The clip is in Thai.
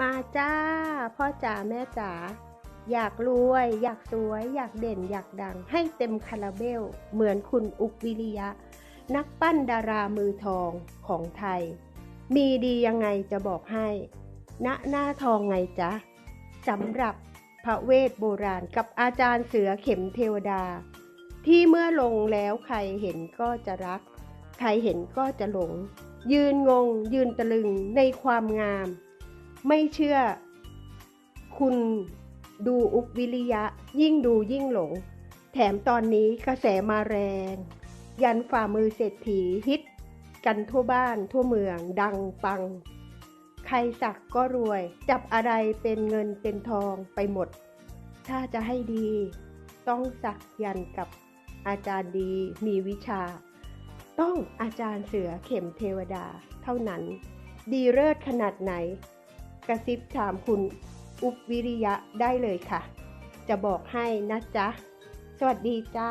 มาจ้า พ่อจ๋าแม่จ๋าอยากรวย อยากสวย อยากเด่น อยากดัง ให้เต็มคาราเบล เหมือนคุณอุกวิริยะ นักปั้นดารามือทองของไทย มีดียังไงจะบอกให้ ณหน้าทองไงจ๊ะสำหรับพระเวทโบราณกับอาจารย์เสือเข็มเทวดา ที่เมื่อลงแล้วใครเห็นก็จะรัก ใครเห็นก็จะหลง ยืนงง ยืนตะลึงในความงาม ไม่เชื่อ คุณดูอุกวิริยะ ยิ่งดูยิ่งหลง แถมตอนนี้กระแสมาแรง ยันฝ่ามือเศรษฐีฮิต กันทั่วบ้านทั่วเมืองดังปัง ใครสักก็รวย จับอะไรเป็นเงินเป็นทองไปหมด ถ้าจะให้ดี ต้องสักยันกับอาจารย์ดีมีวิชา ต้องอาจารย์เสือเข็มเทวดาเท่านั้น ดีเลิศขนาดไหน กระซิบถามคุณอุบวิริยะได้เลยค่ะ จะบอกให้นะจ๊ะ สวัสดีจ้า